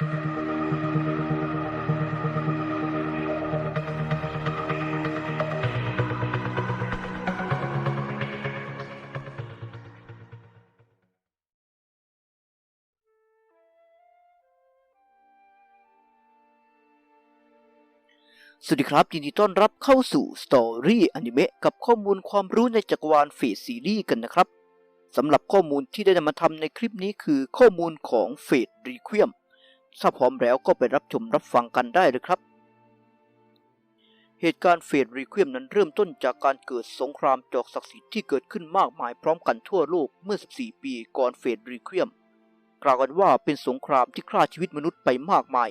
สวัสดีครับ ยินดีต้อนรับเข้าสู่ Story Anime กับข้อมูลความรู้ในจักรวาลเฟสซีรีส์กันนะครับสำหรับข้อมูลที่ได้นำมาทำในคลิปนี้คือข้อมูลของเฟสรีค i ียม ถ้าพร้อมแล้วก็ไปรับชมรับฟังกันได้เลยครับ เหตุการณ์เฟสรีค i ียมนั้นเริ่มต้นจากการเกิดสงครามจอกศักดิ์สิทธิ์ที่เกิดขึ้นมากมายพร้อมกันทั่วโลกเมื่อ 14 ปีก่อนเฟสรีค i ียมกล่าวกันว่าเป็นสงครามที่ฆ่าชีวิตมนุษย์ไปมากมาย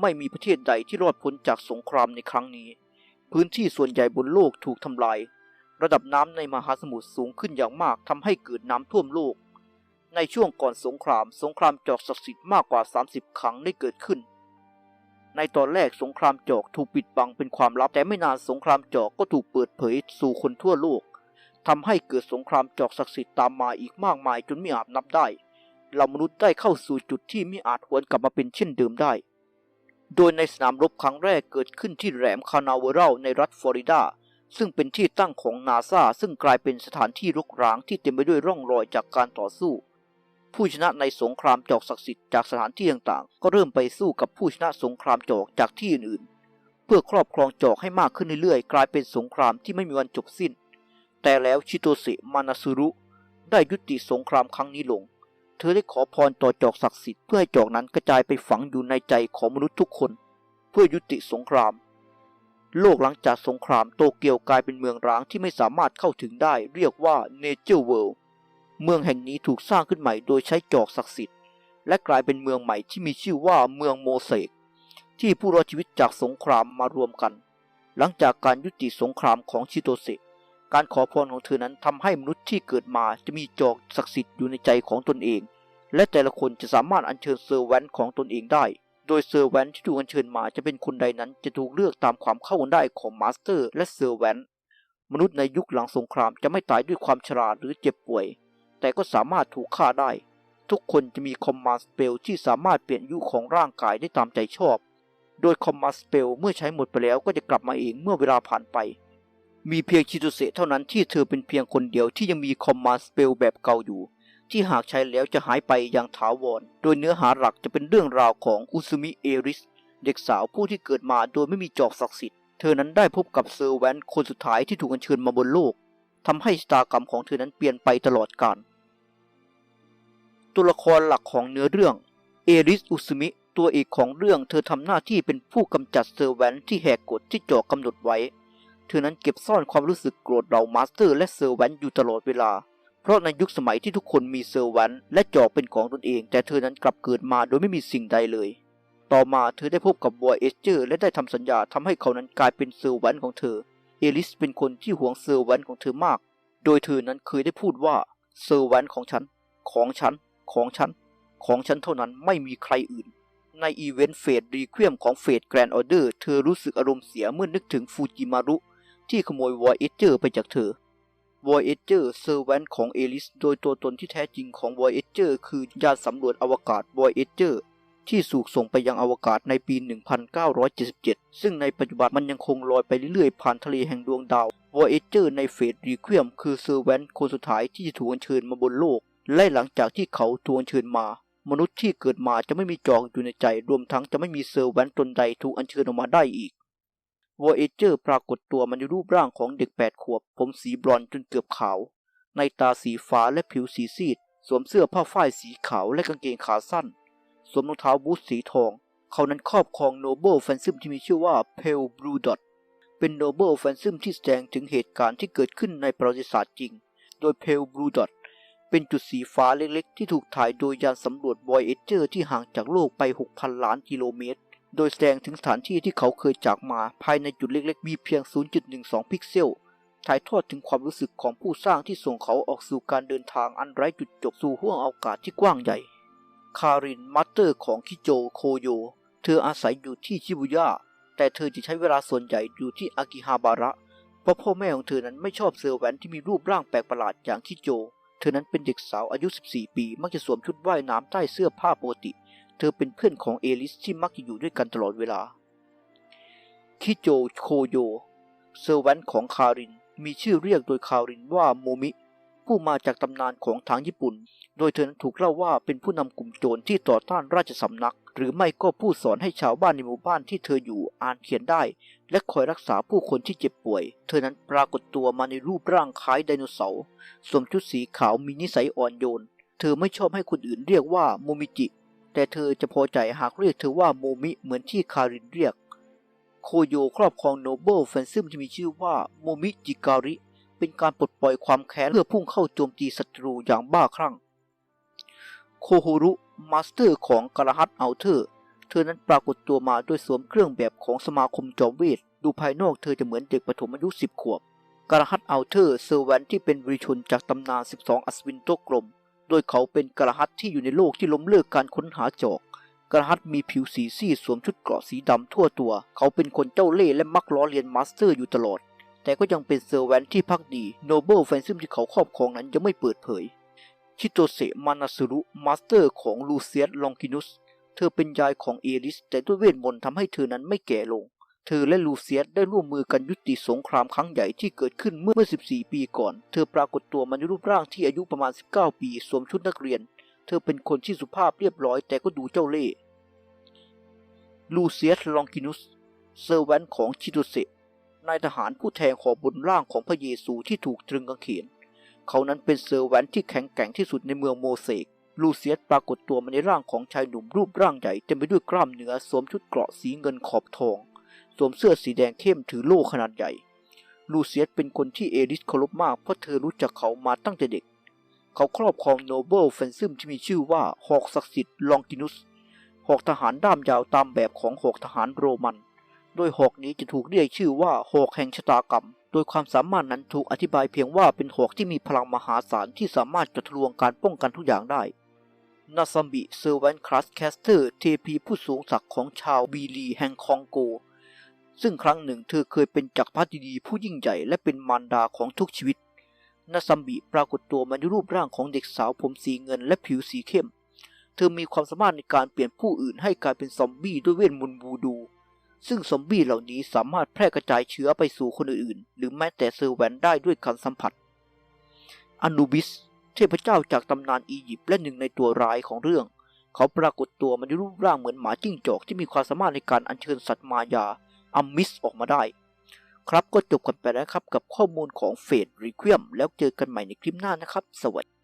ไม่มีประเทศใดที่รอดพ้นจากสงครามในครั้งนี้ พื้นที่ส่วนใหญ่บนโลกถูกทำลาย ระดับน้ำในมหาสมุทรสูงขึ้นอย่างมากทำให้เกิดน้ำท่วมโลก ในช่วงก่อนสงคราม สงครามจอกศักดิ์สิทธิ์มากกว่า 30 ครั้งได้เกิดขึ้น ในตอนแรกสงครามจอกถูกปิดบังเป็นความลับ แต่ไม่นานสงครามจอกก็ถูกเปิดเผยสู่คนทั่วโลกทำให้เกิดสงครามจอกศักดิ์สิทธิ์ตามมาอีกมากมายจนไม่อาจนับได้ เรามนุษย์ได้เข้าสู่จุดที่ไม่อาจหวนกลับมาเป็นเช่นเดิมได้ โดยในสนามรบครั้งแรกเกิดขึ้นที่แหลมคานาเวรัลในรัฐฟลอริดาซึ่งเป็นที่ตั้งของนาซาซึ่งกลายเป็นสถานที่รกร้างที่เต็มไปด้วยร่องรอยจากการต่อสู้ ผู้ชนะในสงครามจอกศักดิ์สิทธิ์จากสถานที่ต่างๆ ก็เริ่มไปสู้กับผู้ชนะสงครามจอกจากที่อื่นๆ เพื่อครอบครองจอกให้มากขึ้นเรื่อยๆ กลายเป็นสงครามที่ไม่มีวันจบสิ้น แต่แล้วชิโตเซมานาซุรุ ได้ยุติสงครามครั้งนี้ลง เธอได้ขอพรต่อจอกศักดิ์สิทธิ์เพื่อให้จอกนั้นกระจายไปฝังอยู่ในใจของมนุษย์ทุกคน เพื่อยุติสงคราม โลกหลังจากสงครามโตเกียวกลายเป็นเมืองร้างที่ไม่สามารถเข้าถึงได้ เรียกว่า Nature World เเมืองแห่งนี้ถูกสร้างขึ้นใหม่โดยใช้จอกศักดิ์สิทธิ์ และกลายเป็นเมืองใหม่ที่มีชื่อว่าเมืองโมเสกที่ผู้รอดชีวิตจากสงครามมารวมกัน หลังจากการยุติสงครามของชิโตเซการขอพรของเธอนั้นทำให้มนุษย์ที่เกิดมาจะมีจอกศักดิ์สิทธิ์อยู่ในใจของตนเอง และแต่ละคนจะสามารถอัญเชิญเซอร์แวนของตนเองได้ โดยเซอร์แวนที่ถูกอัญเชิญมาจะเป็นคนใดนั้นจะถูกเลือกตามความเข้ากันได้ของมาสเตอร์ และเซอร์แวนมนุษย์ในยุคหลังสงครามจะไม่ตายด้วยความชราหรือเจ็บป่วย แต่ก็สามารถถูกฆ่าได้ ทุกคนจะมีคอมมานด์สเปลที่สามารถเปลี่ยนอายุของร่างกายได้ตามใจชอบ โดยคอมมานด์สเปลเมื่อใช้หมดไปแล้วก็จะกลับมาเองเมื่อเวลาผ่านไป มีเพียงชิโตเซเท่านั้นที่เธอเป็นเพียงคนเดียวที่ยังมีคอมมานด์สเปลแบบเก่าอยู่ ที่หากใช้แล้วจะหายไปอย่างถาวร โดยเนื้อหาหลักจะเป็นเรื่องราวของอุซุมิเอริสเด็กสาวผู้ที่เกิดมาโดยไม่มีจอกศักดิ์สิทธิ์ เธอนั้นได้พบกับเซอร์แวนคนสุดท้ายที่ถูกอัญเชิญมาบนโลกทำให้ชะตากรรมของเธอนั้นเปลี่ยนไปตลอดกาล ตัวละครหลักของเนื้อเรื่อง เอริสอุซุมิ ตัวเอกของเรื่องเธอทำหน้าที่เป็นผู้กำจัดเซอร์แวนที่แหกกฎที่จอกกำหนดไว้ เธอนั้นเก็บซ่อนความรู้สึกโกรธเรามาสเตอร์และเซอร์แวนอยู่ตลอดเวลา เพราะในยุคสมัยที่ทุกคนมีเซอร์แวนและจอกเป็นของตนเอง แต่เธอนั้นกลับเกิดมาโดยไม่มีสิ่งใดเลย ต่อมาเธอได้พบกับวอยเอสเจอร์และได้ทำสัญญาทำให้เขานั้นกลายเป็นเซอร์แวนของเธอ เอลิสเป็นคนที่หวงเซอร์แวนของเธอมาก โดยเธอนั้นเคยได้พูดว่าเซอร์แวนของฉัน ของฉัน ของฉัน ของฉันเท่านั้นไม่มีใครอื่น ในอีเวนต์เฟดรีเควมของเฟดแกรนด์ออเดอร์เธอรู้สึกอารมณ์เสียเมื่อนึกถึงฟูจิมารุที่ขโมยวอยเอเจอร์ไปจากเธอวอยเอเจอร์เซอร์แวนของเอลิส โดยตัวตนที่แท้จริงของวอยเอเจอร์คือยานสำรวจอวกาศวอยเอเจอร์ที่สูกส่งไปยังอวกาศในปี 1977 ซึ่งในปัจจุบันมันยังคงลอยไปเรื่อยๆ ผ่านทะเลแห่งดวงดาว Voyager ในเฟสรีเควมคือเซอร์แวนคนสุดท้ายที่จะถูกเชิญมาบนโลก และหลังจากที่เขาถูกอัญเชิญมา มนุษย์ที่เกิดมาจะไม่มีจองอยู่ในใจ รวมทั้งจะไม่มีเซอร์แวนตนใดถูกอัญเชิญออกมาได้อีก Voyager ปรากฏตัวมันในรูปร่างของเด็ก8ขวบ ผมสีบรอนจนเกือบขาว ในตาสีฟ้าและผิวสีซีด สวมเสื้อผ้าฝ้ายสีขาวและกางเกงขาสั้น สวมรองเท้าบูทสีทอง เขานั้นครอบครองโนเบิลแฟนซึมที่มีชื่อว่า Pale Blue Dot เป็นโนเบิลแฟนซึมที่แสดงถึงเหตุการณ์ที่เกิดขึ้นในประวัติศาสตร์จริง โดย Pale Blue Dot เป็นจุดสีฟ้าเล็กๆ ที่ถูกถ่ายโดยยานสำรวจ Voyager ที่ห่างจากโลกไป 6,000 ล้านกิโลเมตร โดยแสดงถึงสถานที่ที่เขาเคยจากมาภายในจุดเล็กๆ มีเพียง 0.12 พิกเซล ถ่ายทอดถึงความรู้สึกของผู้สร้างที่ส่งเขาออกสู่การเดินทางอันไร้จุดจบสู่ห้วงอากาศที่กว้างใหญ่ คารินมัตเตอร์ของคิโจโคโย เธออาศัยอยู่ที่ชิบุย่า แต่เธอจะใช้เวลาส่วนใหญ่อยู่ที่อากิฮาบาระ เพราะพ่อแม่ของเธอนั้นไม่ชอบเซอร์แวนที่มีรูปร่างแปลกประหลาดอย่างคิโจ เธอนั้นเป็นเด็กสาวอายุ 14 ปี มักจะสวมชุดว่ายน้ำใต้เสื้อผ้าปกติ เธอเป็นเพื่อนของเอลิสที่มักจะอยู่ด้วยกันตลอดเวลา คิโจโคโย เซอร์แวนของคาริน มีชื่อเรียกโดยคารินว่าโมมิ ผู้มาจากตำนานของทางญี่ปุ่น โดยเธอนั้นถูกเล่าว่าเป็นผู้นำกลุ่มโจรที่ต่อต้านราชสำนัก หรือไม่ก็ผู้สอนให้ชาวบ้านในหมู่บ้านที่เธออยู่อ่านเขียนได้ และคอยรักษาผู้คนที่เจ็บป่วย เธอนั้นปรากฏตัวมาในรูปร่างคล้ายไดโนเสาร์สวมชุดสีขาวมีนิสัยอ่อนโยน เธอไม่ชอบให้คนอื่นเรียกว่าโมมิจิ แต่เธอจะพอใจหากเรียกเธอว่าโมมิเหมือนที่คารินเรียก โคโยครอบครองโนเบิลแฟนซึมที่มีชื่อว่าโมมิจิการิ เป็นการปลดปล่อยความแค้นเพื่อพุ่งเข้าโจมตีศัตรูอย่างบ้าคลั่ง โคโฮรุมาสเตอร์ของกระหัตเอัลเทอร์ เธอนั้นปรากฏตัวมาโดยสวมเครื่องแบบของสมาคมจอมเวท ดูภายนอกเธอจะเหมือนเด็กปฐมอายุสิบขวบกระหัตเอัลเทอร์เซอร์แวนที่เป็นบริชนจากตำนาน 12 อัศวินโตกลม โดยเขาเป็นกระหัตที่อยู่ในโลกที่ล้มเลิกการค้นหาจอกกระหัตมีผิวสีซีดสวมชุดเกราะสีดำทั่วตัว เขาเป็นคนเจ้าเล่ห์และมักล้อเลียนมาสเตอร์อยู่ตลอด แต่ก็ยังเป็นเซอร์แวนที่พักดีโนเบิลแฟนซึมที่เขาครอบครองนั้นยังไม่เปิดเผย ชิโตเซมานาสุรุมาสเตอร์ของลูเซียสลองกินุส เธอเป็นยายของเอริส แต่ด้วยเวทมนต์ทำให้เธอนั้นไม่แก่ลง เธอและลูเซียสได้ร่วมมือกันยุติสงครามครั้งใหญ่ที่เกิดขึ้นเมื่อ 14 ปีก่อน เธอปรากฏตัวมาในรูปร่างที่อายุประมาณ 19 ปีสวมชุดนักเรียน เธอเป็นคนที่สุภาพเรียบร้อยแต่ก็ดูเจ้าเล่ห์ลูเซียสลองกินุสเซอร์แวนของชิโตเซ นายทหารผู้แทงคอบนร่างของพระเยซูที่ถูกตรึงกางเขน เขานั้นเป็นเซอร์แวนที่แข็งแกร่งที่สุดในเมืองโมเสก ลูเซียสปรากฏตัวมาในร่างของชายหนุ่มรูปร่างใหญ่เต็มไปด้วยกล้ามเนื้อสวมชุดเกราะสีเงินขอบทอง สวมเสื้อสีแดงเข้มถือโล่ขนาดใหญ่ ลูเซียสเป็นคนที่เอริสเคารพมากเพราะเธอรู้จักเขามาตั้งแต่เด็ก เขาครอบครองโนเบิลแฟนซึมที่มีชื่อว่าหอกศักดิ์สิทธิ์ลองกินุสหอกทหารด้ามยาวตามแบบของหอกทหารโรมัน โดยหอกนี้จะถูกเรียกชื่อว่าหอกแห่งชะตากรรม โดยความสามารถนั้นถูกอธิบายเพียงว่าเป็นหอกที่มีพลังมหาศาลที่สามารถจะทะลวงการป้องกันทุกอย่างได้นาซัมบิเซอร์แวนคลาสแคสเตอร์เทพีผู้สูงศักดิ์ของชาวบีลีแห่งคองโก ซึ่งครั้งหนึ่งเธอเคยเป็นจักรพรรดิดีผู้ยิ่งใหญ่และเป็นมารดาของทุกชีวิตนาซัมบิปรากฏตัวมาในรูปร่างของเด็กสาวผมสีเงินและผิวสีเข้ม เธอมีความสามารถในการเปลี่ยนผู้อื่นให้กลายเป็นซอมบี้ด้วยเวทมนต์วูดู ซึ่งซอมบี้เหล่านี้สามารถแพร่กระจายเชื้อไปสู่คนอื่นๆ หรือแม้แต่เซอร์แวนได้ด้วยการสัมผัสอนูบิส เทพเจ้าจากตำนานอียิปต์และหนึ่งในตัวร้ายของเรื่อง เขาปรากฏตัวมาในรูปร่างเหมือนหมาจิ้งจอกที่มีความสามารถในการอัญเชิญสัตว์มายาอัมมิสออกมาได้ ครับก็จบกันไปแล้วครับกับข้อมูลของเฟดรีเควมแล้วเจอกันใหม่ในคลิปหน้านะครับ สวัสดี